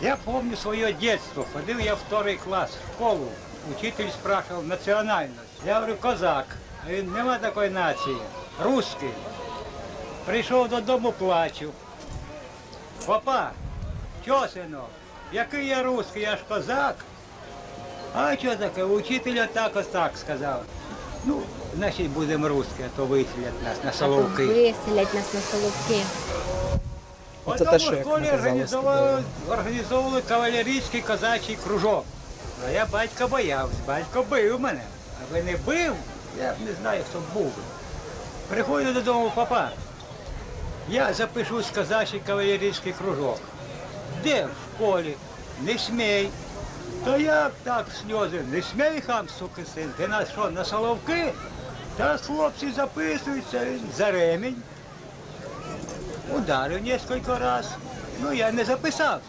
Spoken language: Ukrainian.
Я помню свое детство. Ходил я в второй класс в школу. Учитель спрашивал национальность. Я говорю, козак. А Він, нема такої нації. Русский. Прийшов додому, плачу. Папа, чого, синок? Який я русский, я ж козак. А що таке? Учитель так ось так сказав. Ну, значить будемо русські, а то виселять нас на соловки. Виселять нас на соловки. Оце те, що як школі ми казали з організовували, тобою. організовували кавалерійський козачий кружок. А я батька боявся, батько бив мене. Аби не бив, я б не знаю, хто б був. Приходжу додому, папа. Я запишусь в козачий кавалерійський кружок. Де в школі? Не смій. То як так сльози? Не смій хам, суки син. Ти на що, на соловки? Та хлопці записуються за ремінь. Ударив несколько раз. Ну, я не записався.